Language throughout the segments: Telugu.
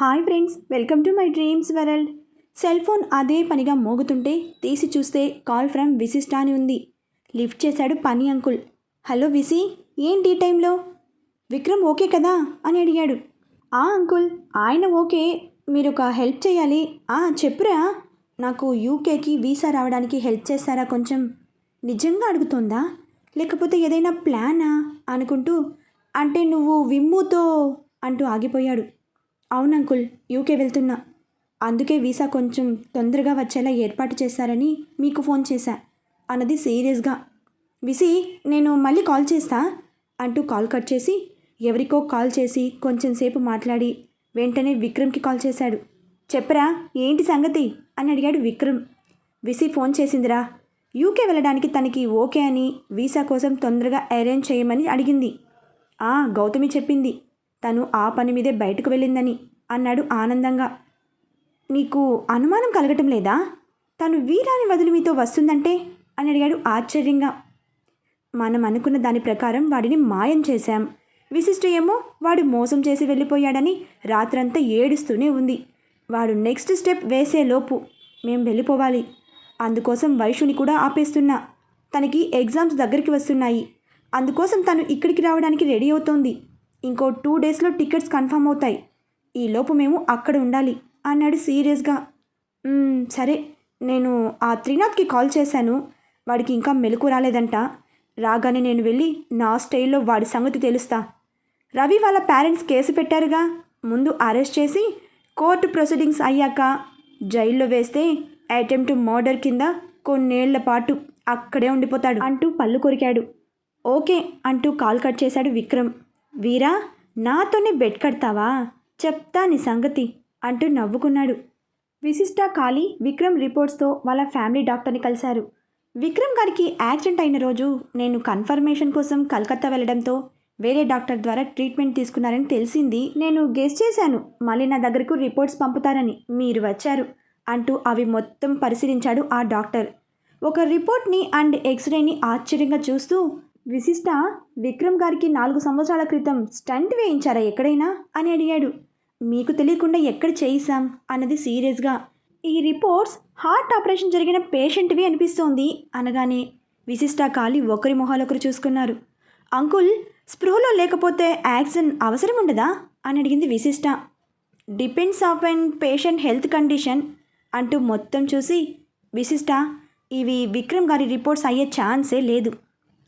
Hi friends welcome to my dreams world. Cell phone అదే పనిగా మోగుతుంటే తీసి చూస్తే కాల్ ఫ్రమ్ విశిష్ట అని ఉంది. లిఫ్ట్ చేశాడు పని అంకుల్. హలో విసి ఏంటి టైంలో? విక్రమ్ ఓకే కదా? అని అడిగాడు. ఆ అంకుల్ ఆయన ఓకే మీరు ఒక హెల్ప్ చేయాలి. ఆ చెప్పురా నాకు యూకేకి వీసా రావడానికి హెల్ప్ చేస్తారా కొంచెం? నిజంగా అడుగుతోందా? లేకపోతే ఏదైనా ప్లానా? అనుకుంటూ అంటే నువ్వు విమ్ముతో అంటూ ఆగిపోయాడు. అవును అంకుల్ యూకే వెళ్తున్నా. అందుకే వీసా కొంచెం తొందరగా వచ్చేలా ఏర్పాటు చేశారని మీకు ఫోన్ చేశా. అన్నది సీరియస్గా. విసి నేను మళ్ళీ కాల్ చేస్తా అంటూ కాల్ కట్ చేసి ఎవరికో కాల్ చేసి కొంచెం సేపు మాట్లాడి వెంటనే విక్రమ్కి కాల్ చేశాడు. చెప్పరా ఏంటి సంగతి? అని అడిగాడు విక్రమ్. విసి ఫోన్ చేసిందిరా. యూకే వెళ్ళడానికి తనకి ఓకే అని వీసా కోసం తొందరగా అరేంజ్ చేయమని అడిగింది. ఆ గౌతమి చెప్పింది. తను ఆ పని మీదే బయటకు వెళ్ళిందని అన్నాడు ఆనందంగా. నీకు అనుమానం కలగటం లేదా? తను వీరాని వదిలి మీతో వస్తుందంటే? అని అడిగాడు ఆశ్చర్యంగా. మనం అనుకున్న దాని ప్రకారం వాడిని మాయం చేశాం. విశిష్ట ఏమో వాడు మోసం చేసి వెళ్ళిపోయాడని రాత్రంతా ఏడుస్తూనే ఉంది. వాడు నెక్స్ట్ స్టెప్ వేసే లోపు మేం వెళ్ళిపోవాలి. అందుకోసం వైషుని కూడా ఆపేస్తున్నా. తనకి ఎగ్జామ్స్ దగ్గరికి వస్తున్నాయి. అందుకోసం తను ఇక్కడికి రావడానికి రెడీ అవుతోంది. ఇంకో టూ డేస్లో టికెట్స్ కన్ఫర్మ్ అవుతాయి. ఈ లోపు మేము అక్కడ ఉండాలి అన్నాడు సీరియస్గా. సరే నేను ఆ త్రినాథ్కి కాల్ చేశాను. వాడికి ఇంకా మెలకు రాలేదంట. రాగానే నేను వెళ్ళి నా స్టైల్లో వాడి సంగతి తెలుస్తా. రవి వాళ్ళ పేరెంట్స్ కేసు పెట్టారుగా. ముందు అరెస్ట్ చేసి కోర్టు ప్రొసీడింగ్స్ అయ్యాక జైల్లో వేస్తే అటెంప్ట్ మర్డర్ కింద కొన్నేళ్ళ పాటు అక్కడే ఉండిపోతాడు అంటూ పళ్ళు కొరికాడు. ఓకే అంటూ కాల్ కట్ చేశాడు విక్రమ్. వీరా నాతోనే బెడ్ కడతావా? చెప్తా నీ సంగతి అంటూ నవ్వుకున్నాడు. విశిష్ట కాళీ విక్రమ్ రిపోర్ట్స్తో వాళ్ళ ఫ్యామిలీ డాక్టర్ని కలిశారు. విక్రమ్ గారికి యాక్సిడెంట్ అయిన రోజు నేను కన్ఫర్మేషన్ కోసం కలకత్తా వెళ్ళడంతో వేరే డాక్టర్ ద్వారా ట్రీట్మెంట్ తీసుకున్నారని తెలిసింది. నేను గెస్ చేశాను. మళ్ళీ నా దగ్గరకు రిపోర్ట్స్ పంపుతారని మీరు వచ్చారు అంటూ అవి మొత్తం పరిశీలించాడు ఆ డాక్టర్. ఒక రిపోర్ట్ని అండ్ ఎక్స్రేని ఆశ్చర్యంగా చూస్తూ విశిష్ట విక్రమ్ గారికి నాలుగు సంవత్సరాల క్రితం స్టంట్ వేయించారా ఎక్కడైనా? అని అడిగాడు. మీకు తెలియకుండా ఎక్కడ చేయిసాం అన్నది సీరియస్గా. ఈ రిపోర్ట్స్ హార్ట్ ఆపరేషన్ జరిగిన పేషెంట్వి అనిపిస్తోంది అనగానే విశిష్ట కాలి ఒకరి మొహాలొకరు చూసుకున్నారు. అంకుల్ స్పృహలో లేకపోతే యాక్సిడెంట్ అవసరం ఉండదా అని అడిగింది Vishishta. Depends of and patient health condition అంటూ మొత్తం చూసి విశిష్ట ఇవి విక్రమ్ గారి రిపోర్ట్స్ అయ్యే ఛాన్సే లేదు.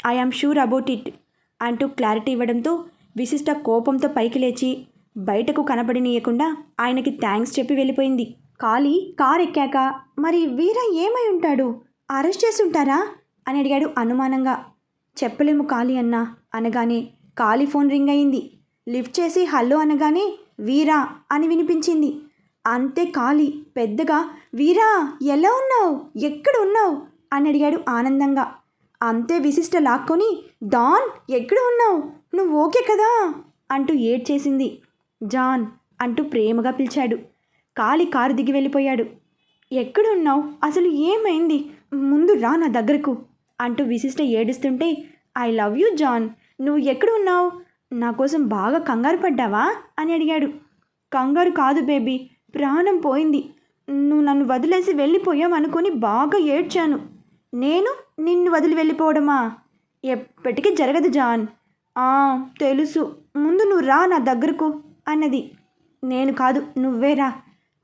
I am sure about it అంటూ క్లారిటీ ఇవ్వడంతో విశిష్ట కోపంతో పైకి లేచి బయటకు కనపడనీయకుండా ఆయనకి థ్యాంక్స్ చెప్పి వెళ్ళిపోయింది. కాలి కార్ ఎక్కాక మరి వీర ఏమై ఉంటాడు? అరెస్ట్ చేసి ఉంటారా అని అడిగాడు అనుమానంగా. చెప్పలేము కాలి అన్న అనగానే కాలి ఫోన్ రింగ్ అయింది. లిఫ్ట్ చేసి హలో అనగానే వీరా అని వినిపించింది. అంతే కాలి పెద్దగా వీరా ఎలా ఉన్నావు? ఎక్కడ ఉన్నావు? అని అడిగాడు ఆనందంగా. అంతే విశిష్ట లాక్కొని డాన్ ఎక్కడ ఉన్నావు? నువ్వు ఓకే కదా? అంటూ ఏడ్చేసింది. జాన్ అంటూ ప్రేమగా పిలిచాడు. కాలి కారు దిగి వెళ్ళిపోయాడు. ఎక్కడున్నావు? అసలు ఏమైంది? ముందు రా నా దగ్గరకు అంటూ విశిష్ట ఏడుస్తుంటే ఐ లవ్ యూ జాన్. నువ్వు ఎక్కడ ఉన్నావు? నా కోసం బాగా కంగారు పడ్డావా? అని అడిగాడు. కంగారు కాదు బేబీ ప్రాణం పోయింది. నువ్వు నన్ను వదిలేసి వెళ్ళిపోయావు అనుకుని బాగా ఏడ్చాను. నేను నిన్ను వదిలి వెళ్ళిపోవడమా? ఎప్పటికీ జరగదు జాన్. "ఆ, తెలుసు. ముందు నువ్వు రా నా దగ్గరకు అన్నది. నేను కాదు నువ్వే రా.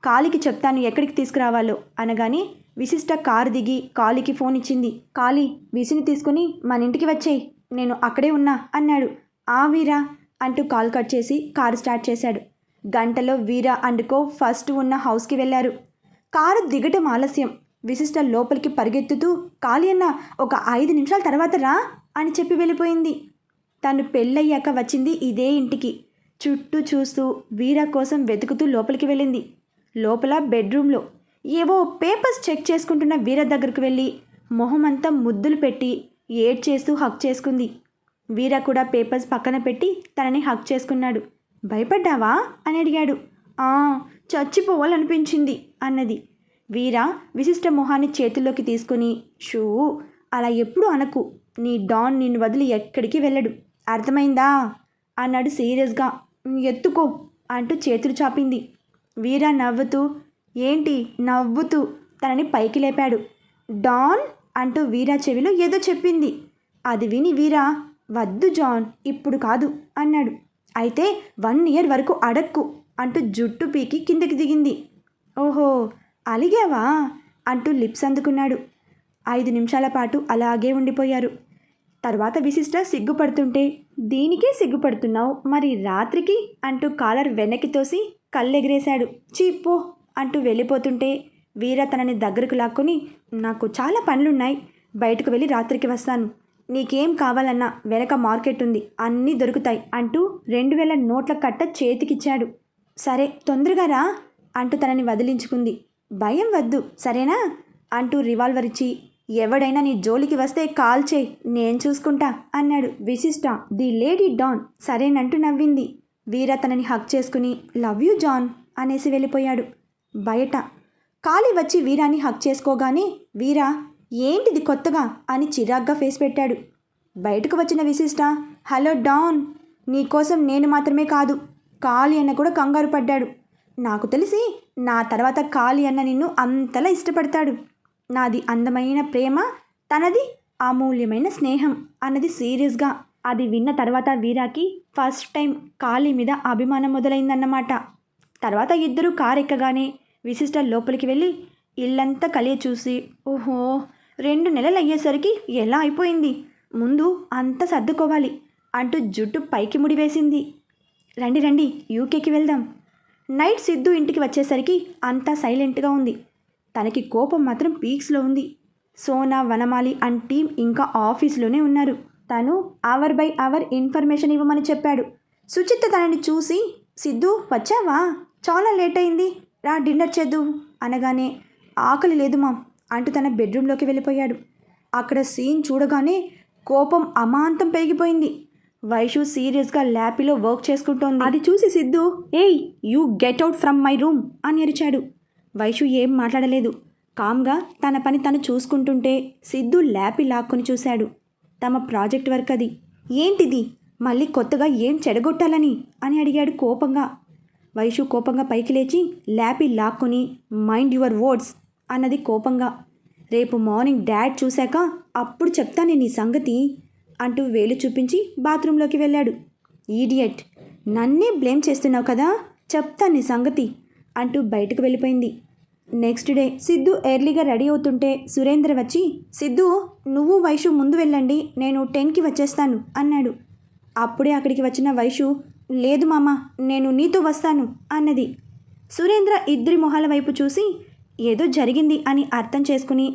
కాలికి చెప్తాను ఎక్కడికి తీసుకురావాలో అనగానే విశిష్ట కారు దిగి కాలికి ఫోన్ ఇచ్చింది. కాలి విసిని తీసుకుని మన ఇంటికి వచ్చేయి. నేను అక్కడే ఉన్నా అన్నాడు. ఆ వీరా అంటూ కాల్ కట్ చేసి కారు స్టార్ట్ చేశాడు. గంటలో వీరా అండుకో ఫస్ట్ ఉన్న హౌస్కి వెళ్ళారు. కారు దిగటం ఆలస్యం. విశిష్ట లోపలికి పరిగెత్తుతూ ఖాళీ అన్న ఒక ఐదు నిమిషాల తర్వాత రా అని చెప్పి వెళ్ళిపోయింది. తను పెళ్ళయ్యాక వచ్చింది ఇదే ఇంటికి. చుట్టూ చూస్తూ వీరా కోసం వెతుకుతూ లోపలికి వెళ్ళింది. లోపల బెడ్రూమ్లో ఏవో పేపర్స్ చెక్ చేసుకుంటున్న వీర దగ్గరకు వెళ్ళి మొహమంతా ముద్దులు పెట్టి ఏడ్ చేస్తూ హక్ చేసుకుంది. వీర కూడా పేపర్స్ పక్కన పెట్టి తనని హక్ చేసుకున్నాడు. భయపడ్డావా? అని అడిగాడు. చచ్చిపోవాలనిపించింది అన్నది. వీర విశిష్ట మొహాన్ని చేతుల్లోకి తీసుకుని షూ అలా ఎప్పుడు అనకు. నీ డాన్ నిన్ను వదిలి ఎక్కడికి వెళ్ళడు. అర్థమైందా? అన్నాడు సీరియస్గా. ఎత్తుకో అంటూ చేతులు చాపింది. వీరా నవ్వుతూ ఏంటి? నవ్వుతూ తనని పైకి లేపాడు. డాన్? అంటూ వీరా చెవిలో ఏదో చెప్పింది. అది విని వీరా వద్దు జాన్ ఇప్పుడు కాదు అన్నాడు. అయితే వన్ ఇయర్ వరకు అడక్కు అంటూ జుట్టు పీకి కిందకి దిగింది. ఓహో అలిగావా? అంటూ లిప్స్ అందుకున్నాడు. ఐదు నిమిషాల పాటు అలాగే ఉండిపోయారు. తర్వాత విశిష్ట సిగ్గుపడుతుంటే దీనికే సిగ్గుపడుతున్నావు? మరి రాత్రికి? అంటూ కాలర్ వెనక్కి తోసి కళ్ళెగిరేశాడు. చీపో అంటూ వెళ్ళిపోతుంటే వీర తనని దగ్గరకు లాక్కొని నాకు చాలా పనులున్నాయి. బయటకు వెళ్ళి రాత్రికి వస్తాను. నీకేం కావాలన్నా వెనక మార్కెట్ ఉంది. అన్నీ దొరుకుతాయి అంటూ రెండు వేల నోట్ల కట్ట చేతికిచ్చాడు. సరే తొందరగా రా అంటూ తనని వదిలించుకుంది. భయం వద్దు సరేనా? అంటూ రివాల్వర్ ఇచ్చి ఎవడైనా నీ జోలికి వస్తే కాల్ చేయి నేను చూసుకుంటా అన్నాడు విశిష్ట. ది లేడీ డాన్ సరేనంటూ నవ్వింది. వీర తనని హక్ చేసుకుని లవ్ యూ జాన్ అనేసి వెళ్ళిపోయాడు. బయట. కాలి వచ్చి వీరాని హక్ చేసుకోగానే వీరా ఏంటిది కొత్తగా అని చిరాగ్గా ఫేస్ పెట్టాడు. బయటకు వచ్చిన విశిష్ట హలో డాన్ నీకోసం నేను మాత్రమే కాదు కాలి అన్న కూడా కంగారు పడ్డాడు. నాకు తెలిసి నా తర్వాత కాళీ అన్న నిన్ను అంతలా ఇష్టపడతాడు. నాది అందమైన ప్రేమ తనది అమూల్యమైన స్నేహం అన్నది సీరియస్గా. అది విన్న తర్వాత వీరాకి ఫస్ట్ టైం కాళీ మీద అభిమానం మొదలైందన్నమాట. తర్వాత ఇద్దరు కారు ఎక్కగానే విశిష్ట లోపలికి వెళ్ళి ఇల్లంతా కలియ చూసి ఓహో రెండు నెలలు అయ్యేసరికి ఎలా అయిపోయింది? ముందు అంతా సర్దుకోవాలి అంటూ జుట్టు పైకి ముడివేసింది. రండి రండి యూకేకి వెళ్దాం. నైట్ సిద్ధు ఇంటికి వచ్చేసరికి అంతా సైలెంట్గా ఉంది. తనకి కోపం మాత్రం పీక్స్లో ఉంది. సోనా వనమాలి అండ్ టీం ఇంకా ఆఫీస్లోనే ఉన్నారు. తను అవర్ బై అవర్ ఇన్ఫర్మేషన్ ఇవ్వమని చెప్పాడు. సుచిత్త తనని చూసి సిద్ధు వచ్చావా? చాలా లేట్ అయింది. రా డిన్నర్ చేద్దు. అనగానే ఆకలి లేదు మామ్ అంటూ తన బెడ్రూమ్లోకి వెళ్ళిపోయాడు. అక్కడ సీన్ చూడగానే కోపం అమాంతం పెరిగిపోయింది. వైషు సీరియస్గా ల్యాపీలో వర్క్ చేసుకుంటోంది. అది చూసి సిద్ధు ఏయ్ you get out from my room అని అరిచాడు. వైషు ఏం మాట్లాడలేదు. కామ్గా తన పని తను చూసుకుంటుంటే సిద్ధు ల్యాపి లాక్కొని చూశాడు. తమ ప్రాజెక్ట్ వర్క్ అది. ఏంటిది? మళ్ళీ కొత్తగా ఏం చెడగొట్టాలని? అని అడిగాడు కోపంగా. వైషు కోపంగా పైకి లేచి ల్యాపి లాక్కొని మైండ్ యువర్ వర్డ్స్ అన్నది కోపంగా. రేపు మార్నింగ్ డాడ్ చూశాక అప్పుడు చెప్తాను నీ సంగతి అంటూ వేలు చూపించి బాత్రూంలోకి వెళ్ళాడు. ఈడియట్ నన్నే బ్లేమ్ చేస్తున్నావు కదా? చెప్తా నీ సంగతి అంటూ బయటకు వెళ్ళిపోయింది. నెక్స్ట్ డే సిద్ధు ఎర్లీగా రెడీ అవుతుంటే సురేంద్ర వచ్చి సిద్ధు నువ్వు వైషు ముందు వెళ్ళండి నేను టెన్కి వచ్చేస్తాను అన్నాడు. అప్పుడే అక్కడికి వచ్చిన వైషు లేదు మామ నేను నీతో వస్తాను అన్నది. సురేంద్ర ఇద్దరి మొహాల వైపు చూసి ఏదో జరిగింది అని అర్థం చేసుకుని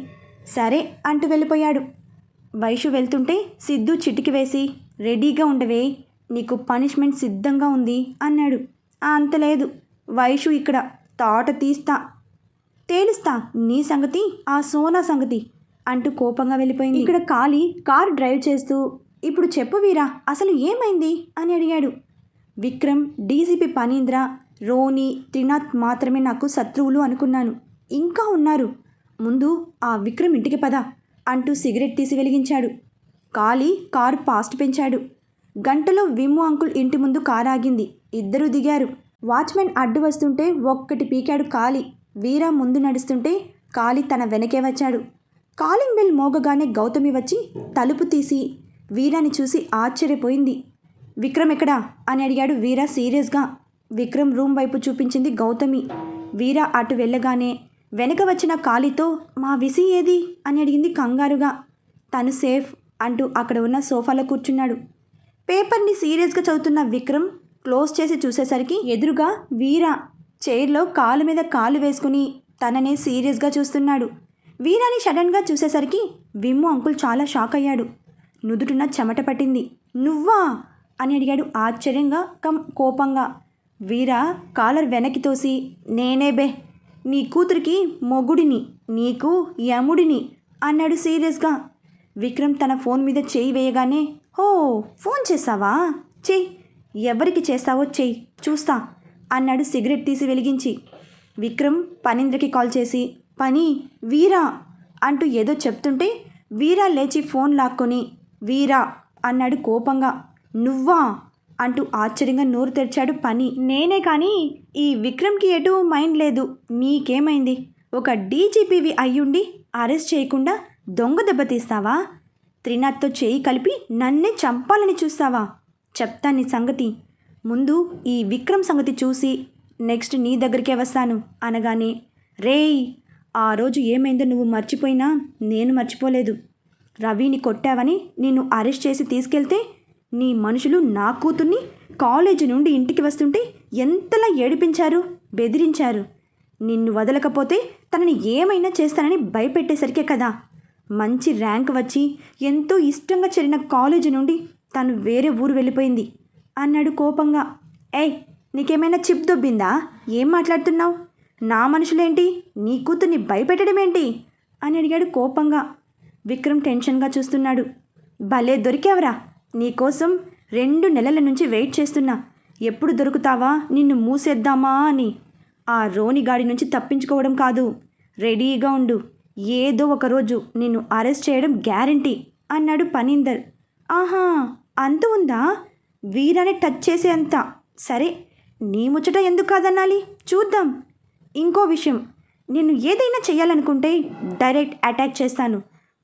సరే అంటూ వెళ్ళిపోయాడు. వైషు వెళ్తుంటే సిద్ధు చిటికి వేసి రెడీగా ఉండవే నీకు పనిష్మెంట్ సిద్ధంగా ఉంది అన్నాడు. అంత లేదు. వైషు ఇక్కడ తాట తీస్తా. తేలుస్తా. నీ సంగతి ఆ సోనా సంగతి అంటూ కోపంగా వెళ్ళిపోయింది. ఇక్కడ కాలి కార్ డ్రైవ్ చేస్తూ ఇప్పుడు చెప్పు వీరా అసలు ఏమైంది? అని అడిగాడు. విక్రమ్ డీజీపీ పనీంద్ర రోని త్రినాథ్ మాత్రమే నాకు శత్రువులు అనుకున్నాను. ఇంకా ఉన్నారు. ముందు ఆ విక్రమ్ ఇంటికి పద. అంటూ సిగరెట్ తీసి వెలిగించాడు కాలి కారు పాస్ట్ పెంచాడు. గంటలో విమ్ము అంకుల్ ఇంటి ముందు కారు ఆగింది ఇద్దరూ దిగారు. వాచ్మెన్ అడ్డు వస్తుంటే ఒక్కటి పీకాడు కాలి. వీరా ముందు నడుస్తుంటే కాలి తన వెనకే వచ్చాడు. కాలింగ్ బెల్ మోగగానే గౌతమి వచ్చి తలుపు తీసి వీరాని చూసి ఆశ్చర్యపోయింది. విక్రమ్ ఎక్కడా? అని అడిగాడు వీరా సీరియస్గా. విక్రమ్ రూమ్ వైపు చూపించింది గౌతమి. వీరా అటు వెళ్ళగానే వెనక వచ్చిన కాలితో మా విసి ఏది? అని అడిగింది కంగారుగా. తను సేఫ్ అంటూ అక్కడ ఉన్న సోఫాలో కూర్చున్నాడు. పేపర్ని సీరియస్గా చదువుతున్న విక్రమ్ క్లోజ్ చేసి చూసేసరికి ఎదురుగా వీరా చైర్లో కాలు మీద కాలు వేసుకుని తననే సీరియస్గా చూస్తున్నాడు. వీరాని సడన్గా చూసేసరికి విమ్ము అంకుల్ చాలా షాక్ అయ్యాడు. నుదుటిన చెమట పట్టింది. నువ్వా? అని అడిగాడు ఆశ్చర్యంగా కం కోపంగా. వీరా కాలర్ వెనక్కి తోసి నేనే బే నీ కూతురికి మొగుడిని నీకు యముడిని అన్నాడు సీరియస్గా. విక్రమ్ తన ఫోన్ మీద చేయి వేయగానే హో ఫోన్ చేస్తావా చెయ్యి ఎవరికి చేస్తావో చెయ్యి చూస్తా అన్నాడు సిగరెట్ తీసి వెలిగించి. విక్రమ్ పనీంద్రకి కాల్ చేసి పని వీరా అంటూ ఏదో చెప్తుంటే వీరా లేచి ఫోన్ లాక్కొని వీరా అన్నాడు కోపంగా. నువ్వా? అంటూ ఆశ్చర్యంగా నోరు తెరిచాడు పని. నేనే కానీ ఈ విక్రమ్కి ఎటు మైండ్ లేదు. నీకేమైంది? ఒక డీజీపీవి అయ్యుండి అరెస్ట్ చేయకుండా దొంగ దెబ్బతీస్తావా త్రినాథ్తో చేయి కలిపి నన్నే చంపాలని చూస్తావా? చెప్తా నీ సంగతి. ముందు ఈ విక్రమ్ సంగతి చూసి నెక్స్ట్ నీ దగ్గరికే వస్తాను అనగానే రేయ్ ఆ రోజు ఏమైందో నువ్వు మర్చిపోయినా నేను మర్చిపోలేదు. రవిని కొట్టావని నిన్ను అరెస్ట్ చేసి తీసుకెళ్తే నీ మనుషులు నా కూతుర్ని కాలేజీ నుండి ఇంటికి వస్తుంటే ఎంతలా ఏడిపించారు బెదిరించారు. నిన్ను వదలకపోతే తనని ఏమైనా చేస్తానని భయపెట్టేసరికే కదా. మంచి ర్యాంక్ వచ్చి ఎంతో ఇష్టంగా చేరిన కాలేజీ నుండి తను వేరే ఊరు వెళ్ళిపోయింది. అన్నాడు కోపంగా. ఏయ్ నీకేమైనా చిప్ దొబ్బిందా? ఏం మాట్లాడుతున్నావు? నా మనుషులేంటి? నీ కూతుర్ని భయపెట్టడమేంటి? అని అడిగాడు కోపంగా. విక్రమ్ టెన్షన్గా చూస్తున్నాడు. భలే దొరికావరా. నీకోసం రెండు నెలల నుంచి వెయిట్ చేస్తున్నా. ఎప్పుడు దొరుకుతావా? నిన్ను మూసేద్దామా అని. ఆ రోనిగాడి నుంచి తప్పించుకోవడం కాదు. రెడీగా ఉండు. ఏదో ఒక రోజు నిన్ను అరెస్ట్ చేయడం గ్యారంటీ అన్నాడు పనీందర్. ఆహా అంత ఉందా? వీరాని టచ్ చేసే అంత సరే నీ ముచ్చట ఎందుకు కాదనాలి చూద్దాం. ఇంకో విషయం. నేను ఏదైనా చేయాలనుకుంటే డైరెక్ట్ అటాక్ చేస్తాను.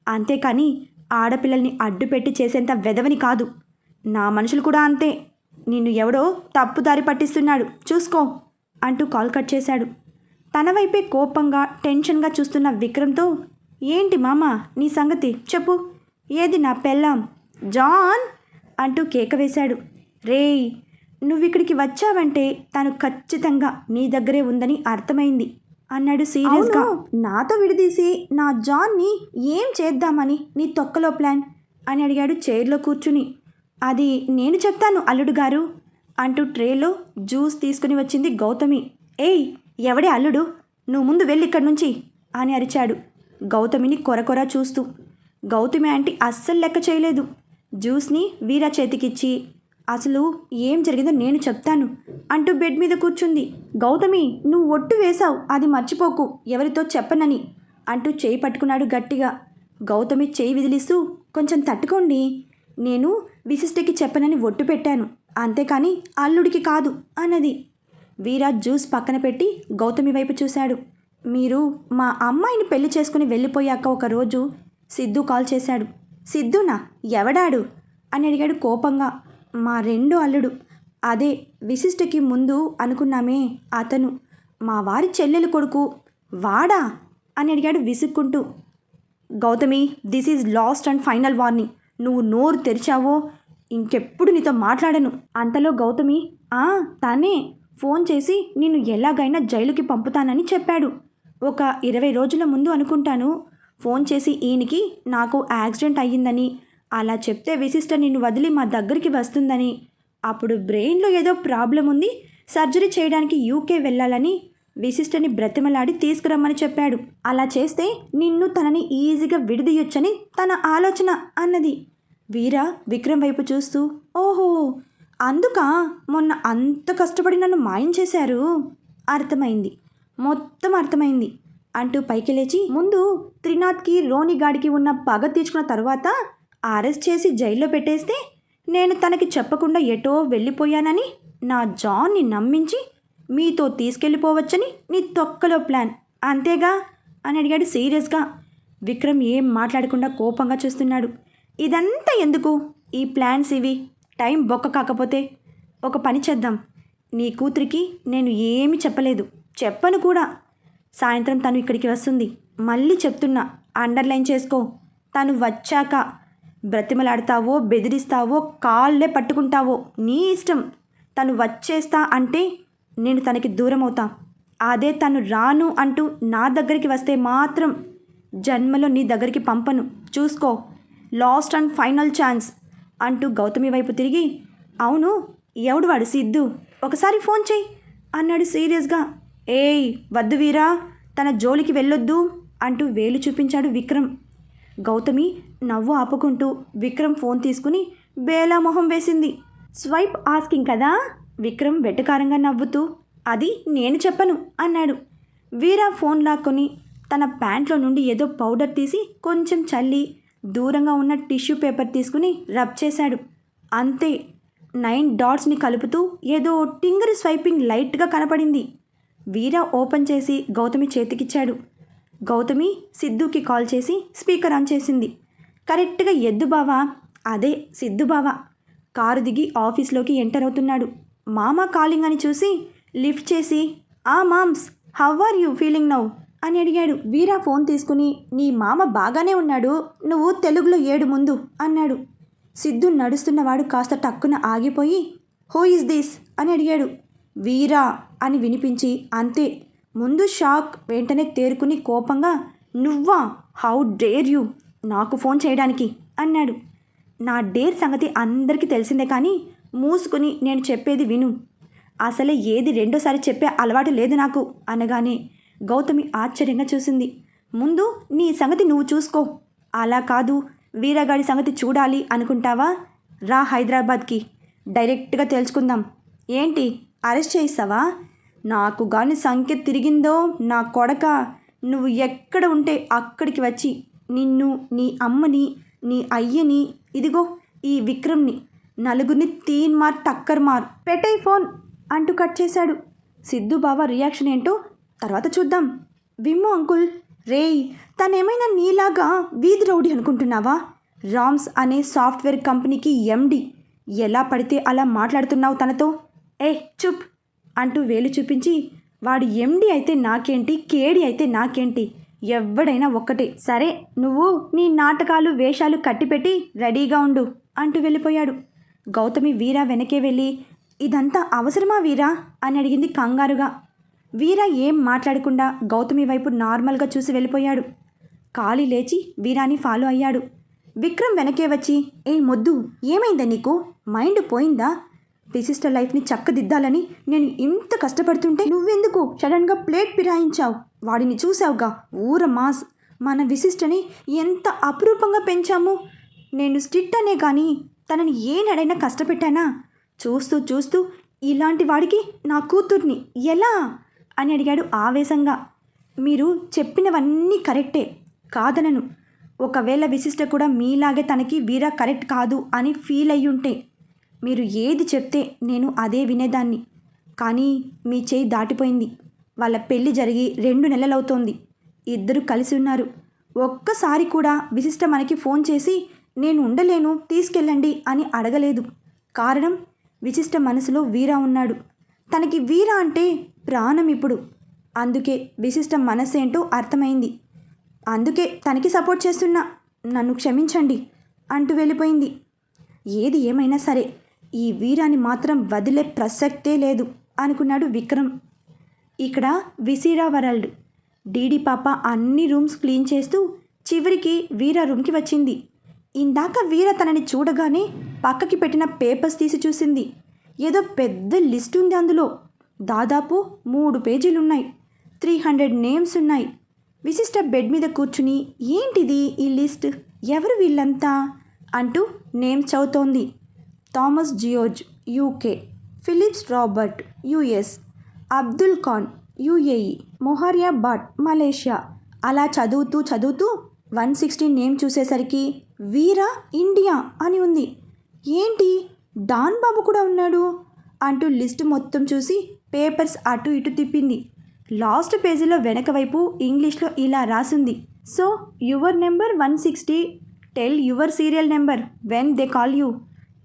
అంతేకాని ఆడపిల్లల్ని అడ్డుపెట్టి చేసేంత వెదవని కాదు. నా మనుషులు కూడా అంతే. నిన్ను ఎవడో తప్పుదారి పట్టిస్తున్నాడు. చూసుకో అంటూ కాల్ కట్ చేశాడు. తన వైపే కోపంగా టెన్షన్గా చూస్తున్న విక్రమ్తో ఏంటి మామ నీ సంగతి? చెప్పు. ఏది నా పెళ్ళాం? జాన్! అంటూ కేక వేశాడు. రేయ్ నువ్వు ఇక్కడికి వచ్చావంటే తను ఖచ్చితంగా నీ దగ్గరే ఉందని అర్థమైంది. అన్నాడు సీరియస్గా. నాతో విడదీసి నా జాన్ని ఏం చేద్దామని నీ తొక్కలో ప్లాన్? అని అడిగాడు చైర్లో కూర్చుని. అది నేను చెప్తాను అల్లుడు గారు అంటూ ట్రేలో జ్యూస్ తీసుకుని వచ్చింది గౌతమి. ఏయ్ ఎవడే అల్లుడు? నువ్వు ముందు వెళ్ళి ఇక్కడి నుంచి అని అరిచాడు గౌతమిని కొరకొర చూస్తూ. గౌతమి ఆంటీ అస్సలు లెక్క చేయలేదు. జ్యూస్ని వీరా చేతికిచ్చి అసలు ఏం జరిగిందో నేను చెప్తాను అంటూ బెడ్ మీద కూర్చుంది. గౌతమి నువ్వు ఒట్టు వేశావు అది మర్చిపోకు ఎవరితో చెప్పనని అంటూ చేయి పట్టుకున్నాడు గట్టిగా. గౌతమి చేయి విదిలిస్తూ కొంచెం తట్టుకోండి నేను విశిష్టకి చెప్పనని ఒట్టు పెట్టాను అంతేకాని అల్లుడికి కాదు అన్నది. వీరా జ్యూస్ పక్కన పెట్టి గౌతమి వైపు చూశాడు. మీరు మా అమ్మాయిని పెళ్ళి చేసుకుని వెళ్ళిపోయాక ఒక రోజు సిద్ధు కాల్ చేశాడు. సిద్ధునా ఎవడాడు? అని అడిగాడు కోపంగా. మా రెండో అల్లుడు. అదే విశిష్టకి ముందు అనుకున్నామే అతను. మా వారి చెల్లెలు కొడుకు వాడా? అని అడిగాడు విసుక్కుంటూ. Gautami this is last and final warning నువ్వు నోరు తెరిచావో? ఇంకెప్పుడు నీతో మాట్లాడను? అంతలో గౌతమి ఆ తానే ఫోన్ చేసి నిన్ను ఎలాగైనా జైలుకి పంపుతానని చెప్పాడు. ఒక ఇరవై రోజుల ముందు అనుకుంటాను. ఫోన్ చేసి ఈయనకి నాకు యాక్సిడెంట్ అయ్యిందని అలా చెప్తే విశిష్ట నిన్ను వదిలి మా దగ్గరికి వస్తుందని. అప్పుడు బ్రెయిన్లో ఏదో ప్రాబ్లం ఉంది. సర్జరీ చేయడానికి యూకే వెళ్ళాలని విశిష్టని బ్రతిమలాడి తీసుకురమ్మని చెప్పాడు. అలా చేస్తే నిన్ను తనని ఈజీగా విడిదీయొచ్చని తన ఆలోచన అన్నది. వీర విక్రమ్ వైపు చూస్తూ ఓహో అందుక? మొన్న అంత కష్టపడి నన్ను మాయం చేశారు. అర్థమైంది. మొత్తం అర్థమైంది అంటూ పైకి లేచి ముందు త్రినాథ్కి రోనిగాడికి ఉన్న పగ తీర్చుకున్న తర్వాత అరెస్ట్ చేసి జైల్లో పెట్టేస్తే నేను తనకి చెప్పకుండా ఎటో వెళ్ళిపోయానని నా జాన్ని నమ్మించి మీతో తీసుకెళ్ళిపోవచ్చని నీ తొక్కలో ప్లాన్. అంతేగా? అని అడిగాడు సీరియస్గా. విక్రమ్ ఏం మాట్లాడకుండా కోపంగా చూస్తున్నాడు. ఇదంతా ఎందుకు? ఈ ప్లాన్స్ ఇవి. టైం బొక్క కాకపోతే. ఒక పని చేద్దాం. నీ కూతురికి నేను ఏమీ చెప్పలేదు. చెప్పను కూడా. సాయంత్రం తను ఇక్కడికి వస్తుంది. మళ్ళీ చెప్తున్నా. అండర్లైన్ చేసుకో. తను వచ్చాక బ్రతిమలాడతావో బెదిరిస్తావో కాళ్ళే పట్టుకుంటావో నీ ఇష్టం. తను వచ్చేస్తా అంటే నేను తనకి దూరం అవుతా అదే తను రాను అంటూ నా దగ్గరికి వస్తే మాత్రం జన్మలో నీ దగ్గరికి పంపను. చూసుకో లాస్ట్ అండ్ ఫైనల్ ఛాన్స్ అంటూ గౌతమి వైపు తిరిగి అవును ఎవడు వాడు సిద్ధు? ఒకసారి ఫోన్ చేయి అన్నాడు సీరియస్గా. ఏయ్ వద్దు వీరా తన జోలికి వెళ్ళొద్దు అంటూ వేలు చూపించాడు విక్రమ్. గౌతమి నవ్వు ఆపుకుంటూ విక్రమ్ ఫోన్ తీసుకుని బేలా మొహం వేసింది. స్వైప్ ఆస్కింగ్ కదా? విక్రమ్ వెటకారంగా నవ్వుతూ అది నేను చెప్పను అన్నాడు. వీరా ఫోన్ లాక్కొని తన ప్యాంట్లో నుండి ఏదో పౌడర్ తీసి కొంచెం చల్లి దూరంగా ఉన్న టిష్యూ పేపర్ తీసుకుని రబ్ చేశాడు. అంతే నైన్ డాట్స్ని కలుపుతూ ఏదో టింగర్ స్వైపింగ్ లైట్గా కనపడింది. వీరా ఓపెన్ చేసి గౌతమి చేతికిచ్చాడు. గౌతమి సిద్ధుకి కాల్ చేసి స్పీకర్ ఆన్ చేసింది. కరెక్ట్గా ఎద్దు బావా? అదే సిద్ధు బావా. కారు దిగి ఆఫీస్లోకి ఎంటర్ అవుతున్నాడు. మామ కాలింగ్ అని చూసి లిఫ్ట్ చేసి ఆ moms how are you feeling now? అని అడిగాడు. వీరా ఫోన్ తీసుకుని నీ మామ బాగానే ఉన్నాడు నువ్వు తెలుగులో ఏడు ముందు అన్నాడు. సిద్ధు నడుస్తున్నవాడు కాస్త టక్కున ఆగిపోయి హూ ఇస్ దిస్? అని అడిగాడు. వీరా? అని వినిపించి అంతే. ముందు షాక్ వెంటనే తేరుకుని కోపంగా నువ్వా? How dare you? నాకు ఫోన్ చేయడానికి అన్నాడు. నా డేర్ సంగతి అందరికీ తెలిసిందే కానీ మూసుకుని నేను చెప్పేది విను. అసలే ఏది రెండోసారి చెప్పే అలవాటు లేదు నాకు అనగానే గౌతమి ఆశ్చర్యంగా చూసింది. ముందు నీ సంగతి నువ్వు చూసుకో. అలా కాదు వీరగాడి సంగతి చూడాలి అనుకుంటావా? రా హైదరాబాద్కి. డైరెక్ట్గా తెలుసుకుందాం ఏంటి? అరెస్ట్ చేయిస్తావా? నాకు గాని సంఖ్య తిరిగిందో నా కొడక? నువ్వు ఎక్కడ ఉంటే అక్కడికి వచ్చి నిన్ను నీ అమ్మని నీ అయ్యని ఇదిగో ఈ విక్రమ్ని. నలుగురిని తీన్ మార్ టక్కర్ మార్. పెట్టే ఫోన్ అంటూ కట్ చేశాడు. సిద్ధు బావ రియాక్షన్ ఏంటో తర్వాత చూద్దాం. విమ్ము అంకుల్ రేయ్ తనేమైనా నీలాగా వీధి రౌడీ అనుకుంటున్నావా? రామ్స్ అనే సాఫ్ట్వేర్ కంపెనీకి ఎండి. ఎలా పడితే అలా మాట్లాడుతున్నావు తనతో? ఏ చుప్ అంటూ వేలు చూపించి వాడు ఎండి అయితే నాకేంటి కేడి అయితే నాకేంటి? ఎవడైనా ఒక్కటే. సరే నువ్వు నీ నాటకాలు వేషాలు కట్టిపెట్టి రెడీగా ఉండు అంటూ వెళ్ళిపోయాడు. గౌతమి వీరా వెనకే వెళ్ళి ఇదంతా అవసరమా వీరా? అని అడిగింది కంగారుగా. వీరా ఏం మాట్లాడకుండా గౌతమి వైపు నార్మల్గా చూసి వెళ్ళిపోయాడు. ఖాళీ లేచి వీరాని ఫాలో అయ్యాడు. విక్రమ్ వెనకే వచ్చి ఏ మొద్దు ఏమైందా నీకు? మైండ్ పోయిందా? విశిష్ట లైఫ్ని చక్కదిద్దాలని నేను ఇంత కష్టపడుతుంటే నువ్వెందుకు? సడన్గా ప్లేట్ పిరాయించావు. వాడిని చూసావుగా ఊర మాస్. మన విశిష్టని ఎంత అపురూపంగా పెంచాము? నేను స్టిట్ అనే కానీ తనని ఏనాడైనా కష్టపెట్టానా? చూస్తూ చూస్తూ ఇలాంటి వాడికి నా కూతుర్ని ఎలా? అని అడిగాడు ఆవేశంగా. మీరు చెప్పినవన్నీ కరెక్టే. కాదనను. ఒకవేళ విశిష్ట కూడా మీలాగే తనకి వీరా కరెక్ట్ కాదు అని ఫీల్ అయ్యి ఉంటే మీరు ఏది చెప్తే నేను అదే వినేదాన్ని. కానీ మీ చేయి దాటిపోయింది. వాళ్ళ పెళ్ళి జరిగి రెండు నెలలవుతోంది. ఇద్దరు కలిసి ఉన్నారు. ఒక్కసారి కూడా విశిష్ట మనకి ఫోన్ చేసి నేను ఉండలేను తీసుకెళ్ళండి అని అడగలేదు. కారణం? విశిష్ట మనసులో వీరా ఉన్నాడు. తనకి వీరా అంటే ప్రాణం ఇప్పుడు. అందుకే విశిష్ట మనసేంటో అర్థమైంది. అందుకే తనకి సపోర్ట్ చేస్తున్నా. నన్ను క్షమించండి అంటూ వెళ్ళిపోయింది. ఏది ఏమైనా సరే ఈ వీరాని మాత్రం వదిలే ప్రసక్తే లేదు అనుకున్నాడు విక్రమ్. ఇక్కడ విసీరా వరల్డ్. డీడీ పాప అన్ని రూమ్స్ క్లీన్ చేస్తూ చివరికి వీర రూమ్కి వచ్చింది. ఇందాక వీర తనని చూడగానే పక్కకి పెట్టిన పేపర్స్ తీసి చూసింది. ఏదో పెద్ద లిస్ట్ ఉంది అందులో. దాదాపు మూడు పేజీలున్నాయి. త్రీ హండ్రెడ్ నేమ్స్ ఉన్నాయి. విశిష్ట బెడ్ మీద కూర్చుని ఏంటిది ఈ లిస్ట్? ఎవరు వీళ్ళంతా? అంటూ నేమ్ చదువుతోంది. Thomas జియోజ్ UK. Philips Robert US. Abdul Khan UAE Mohariya Bhat Malaysia. అలా చదువుతూ చదువుతూ వన్ సిక్స్టీన్ నేమ్ చూసేసరికి వీరా ఇండియా అని ఉంది. ఏంటి? డాన్ బాబు కూడా ఉన్నాడు? అంటూ లిస్ట్ మొత్తం చూసి పేపర్స్ అటు ఇటు తిప్పింది. లాస్ట్ పేజీలో వెనక వైపు ఇంగ్లీష్లో ఇలా రాసింది. So your number one sixty tell your serial number when they call you.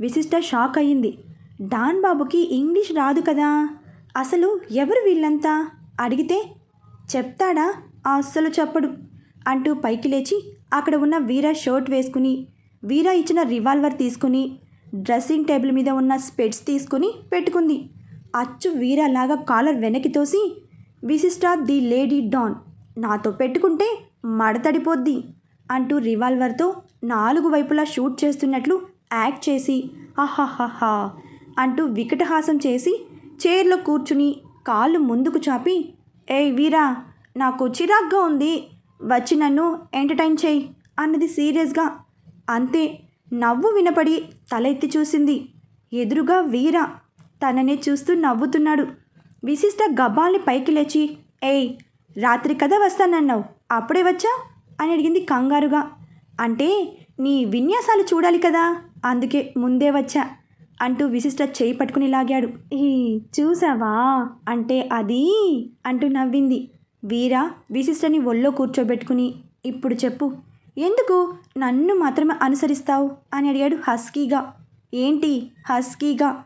Vishishta shock అయ్యింది. డాన్ బాబుకి ఇంగ్లీష్ రాదు కదా? అసలు ఎవరు వీళ్ళంతా? అడిగితే చెప్తాడా? అస్సలు చెప్పడు అంటూ పైకి లేచి అక్కడ ఉన్న వీరా షర్ట్ వేసుకుని వీరా ఇచ్చిన రివాల్వర్ తీసుకుని డ్రెస్సింగ్ టేబుల్ మీద ఉన్న స్పెట్స్ తీసుకుని పెట్టుకుంది. అచ్చు వీరాలాగా కాలర్ వెనక్కి తోసి విశిష్ట ది లేడీ డాన్ నాతో పెట్టుకుంటే మడతడిపోద్ది అంటూ రివాల్వర్తో నాలుగు వైపులా షూట్ చేస్తున్నట్లు యాక్ట్ చేసి అహహహా అంటూ వికటహాసం చేసి చైర్లో కూర్చుని కాళ్ళు ముందుకు చాపి ఏయ్ వీరా నాకు చిరాగ్గా ఉంది. వచ్చి నన్ను ఎంటర్టైన్ చేయి అన్నది సీరియస్గా. అంతే నవ్వు వినపడి తల ఎత్తి చూసింది. ఎదురుగా వీర తననే చూస్తూ నవ్వుతున్నాడు. విశిష్ట గబ్బాల్ని పైకి లేచి ఏయ్ రాత్రి కదా వస్తానన్నావు అప్పుడే వచ్చా? అని అడిగింది కంగారుగా. అంటే నీ విన్యాసాలు చూడాలి కదా అందుకే ముందే వచ్చా. అంటూ విశిష్ట చేయి పట్టుకుని లాగాడు. ఈ చూసావా అంటే అది? అంటూ నవ్వింది. వీర విశిష్టని ఒళ్ళో కూర్చోబెట్టుకుని ఇప్పుడు చెప్పు. ఎందుకు? నన్ను మాత్రమే అనుసరిస్తావు? అని అడిగాడు హస్కీగా. ఏంటి హస్కీగా?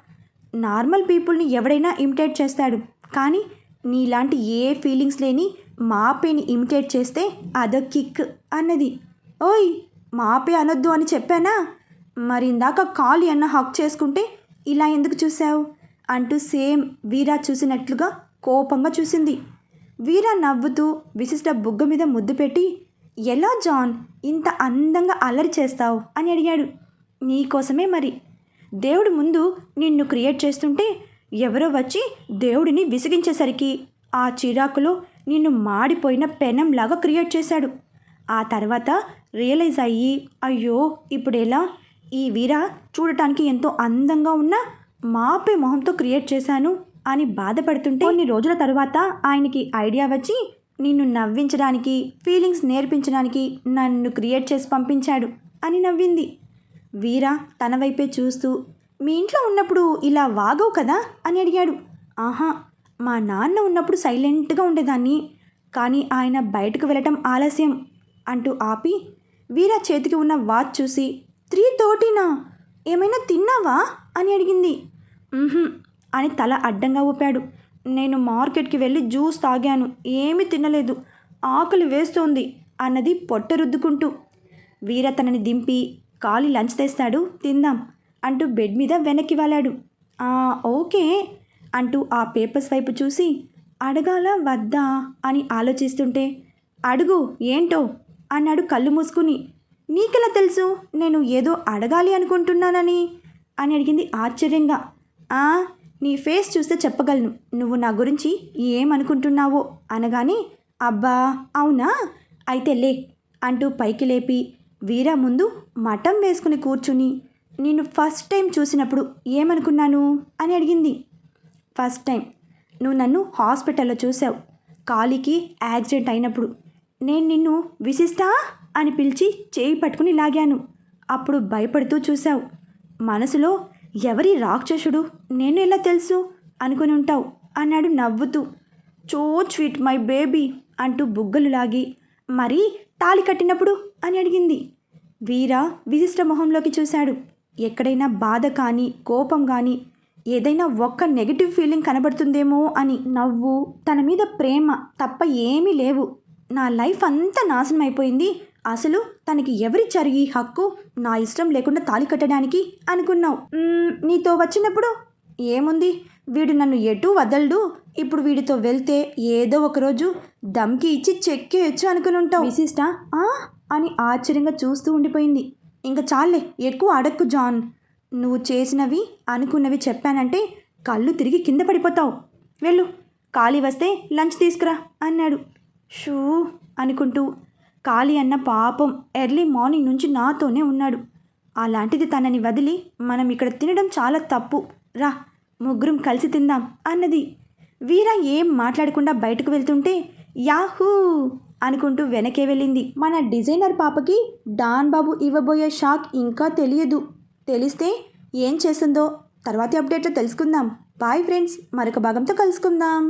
నార్మల్ పీపుల్ని ఎవడైనా ఇమిటేట్ చేస్తాడు. కానీ నీలాంటి ఏ ఫీలింగ్స్ లేని మాపేని ఇమిటేట్ చేస్తే అదో కిక్ అన్నది. ఓయ్ మాపే అనొద్దు అని చెప్పానా? మరి ఇందాక కాలు అన్న హక్ చేసుకుంటే ఇలా ఎందుకు చూసావు అంటూ సేమ్ వీరా చూసినట్లుగా కోపంగా చూసింది. వీరా నవ్వుతూ విశిష్ట బుగ్గ మీద ముద్దు పెట్టి ఎలా జాన్ ఇంత అందంగా అల్లరి చేస్తావు? అని అడిగాడు. నీకోసమే మరి. దేవుడు ముందు నిన్ను క్రియేట్ చేస్తుంటే ఎవరో వచ్చి దేవుడిని విసిగించేసరికి ఆ చిరాకులో నిన్ను మాడిపోయిన పెనంలాగా క్రియేట్ చేశాడు. ఆ తర్వాత రియలైజ్ అయ్యి అయ్యో ఇప్పుడు ఎలా ఈ వీర చూడటానికి ఎంతో అందంగా ఉన్న మాపే మొహంతో క్రియేట్ చేశాను అని బాధపడుతుంటే కొన్ని రోజుల తర్వాత ఆయనకి ఐడియా వచ్చి నిన్ను నవ్వించడానికి ఫీలింగ్స్ నేర్పించడానికి నన్ను క్రియేట్ చేసి పంపించాడు అని నవ్వింది. వీర తన వైపే చూస్తూ మీ ఇంట్లో ఉన్నప్పుడు ఇలా వాగవు కదా? అని అడిగాడు. ఆహా మా నాన్న ఉన్నప్పుడు సైలెంట్గా ఉండేదాన్ని కానీ ఆయన బయటకు వెళ్ళటం ఆలస్యం అంటూ ఆపి వీర చేతికి ఉన్న వాచ్ చూసి త్రీ థర్టీనా ఏమైనా తిన్నావా? అని అడిగింది. అని తల అడ్డంగా ఊపాడు. నేను మార్కెట్కి వెళ్ళి జ్యూస్ తాగాను. ఏమీ తినలేదు. ఆకలి వేస్తోంది అన్నది పొట్ట రుద్దుకుంటూ. వీర తనని దింపి కాలి లంచ్ తెస్తాడు తిందాం అంటూ బెడ్ మీద వెనక్కి వాలాడు. ఓకే అంటూ ఆ పేపర్స్ వైపు చూసి అడగాల వద్దా అని ఆలోచిస్తుంటే అడుగు ఏంటో? అన్నాడు కళ్ళు మూసుకుని. నీకెలా తెలుసు? నేను ఏదో అడగాలి అనుకుంటున్నానని? అని అడిగింది ఆశ్చర్యంగా. "ఆ, నీ ఫేస్ చూస్తే చెప్పగలను. నువ్వు నా గురించి ఏమనుకుంటున్నావో? అనగానే అబ్బా అవునా? అయితే లే అంటూ పైకి లేపి వీరా ముందు మఠం వేసుకుని కూర్చుని నేను ఫస్ట్ టైం చూసినప్పుడు ఏమనుకున్నాను? అని అడిగింది. First time. నువ్వు నన్ను హాస్పిటల్లో చూసావు. కాలికి యాక్సిడెంట్ అయినప్పుడు. నేను నిన్ను విశిష్ట అని పిలిచి చేయి పట్టుకుని లాగాను. అప్పుడు భయపడుతూ చూసావు మనసులో ఎవరి రాక్షసుడు? నేను ఎలా తెలుసు? అనుకుని ఉంటావు అన్నాడు నవ్వుతూ. చో స్వీట్ మై బేబీ అంటూ బుగ్గలు లాగి. మరీ తాళి కట్టినప్పుడు? అని అడిగింది. వీర విశిష్ట మొహంలోకి చూశాడు. ఎక్కడైనా బాధ కానీ కోపం కానీ ఏదైనా ఒక్క నెగిటివ్ ఫీలింగ్ కనబడుతుందేమో అని నవ్వు తన మీద ప్రేమ తప్ప ఏమీ లేవు. నా లైఫ్ అంతా నాశనం అయిపోయింది అసలు తనకి ఎవరిచ్చారు ఈ హక్కు నా ఇష్టం లేకుండా తాళి కట్టడానికి అనుకున్నావు? నీతో వచ్చినప్పుడు ఏముంది? వీడు నన్ను ఎటు వదలడు. ఇప్పుడు వీడితో వెళ్తే ఏదో ఒకరోజు దమ్కి ఇచ్చి చెక్కేయచ్చు అనుకుని ఉంటావు. విశిష్ట "ఆ?" అని ఆశ్చర్యంగా చూస్తూ ఉండిపోయింది. ఇంకా చాలే ఎక్కువ అడక్కు జాన్. నువ్వు చేసినవి అనుకున్నవి చెప్పానంటే కళ్ళు తిరిగి కింద పడిపోతావు. వెళ్ళు ఖాళీ వస్తే లంచ్ తీసుకురా అన్నాడు. షూ అనుకుంటూ ఖాళీ అన్న పాపం ఎర్లీ మార్నింగ్ నుంచి నాతోనే ఉన్నాడు. అలాంటిది తనని వదిలి మనం ఇక్కడ తినడం చాలా తప్పు. రా ముగ్గురం కలిసి తిందాం అన్నది. వీరా ఏం మాట్లాడకుండా బయటకు వెళ్తుంటే యాహూ! అనుకుంటూ వెనకే వెళ్ళింది. మన డిజైనర్ పాపకి డాన్ బాబు ఇవ్వబోయే షాక్ ఇంకా తెలియదు. తెలిస్తే ఏం చేస్తుందో తర్వాతి అప్డేట్లో తెలుసుకుందాం. బాయ్ ఫ్రెండ్స్ మరొక భాగంతో కలుసుకుందాం.